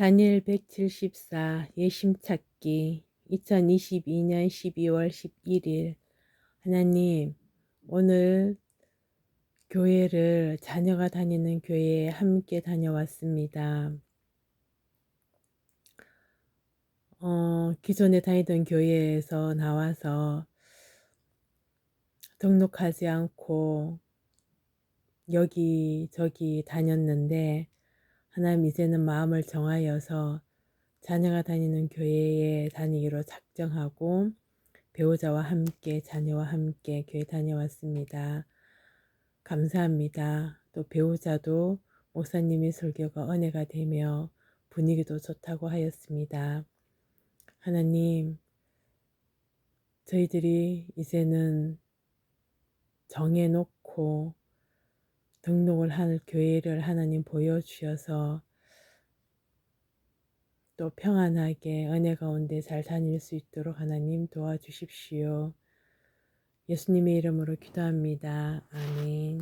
다니엘 174 예심 찾기 2022년 12월 11일 하나님 오늘 교회를 자녀가 다니는 교회에 함께 다녀왔습니다. 어, 기존에 다니던 교회에서 나와서 등록하지 않고 여기저기 다녔는데 하나님 이제는 마음을 정하여서 자녀가 다니는 교회에 다니기로 작정하고 배우자와 함께 자녀와 함께 교회 다녀왔습니다. 감사합니다. 또 배우자도 목사님의 설교가 은혜가 되며 분위기도 좋다고 하였습니다. 하나님, 저희들이 이제는 정해놓고 등록을 할 교회를 하나님 보여주셔서 또 평안하게 은혜 가운데 잘 다닐 수 있도록 하나님 도와주십시오. 예수님의 이름으로 기도합니다. 아멘.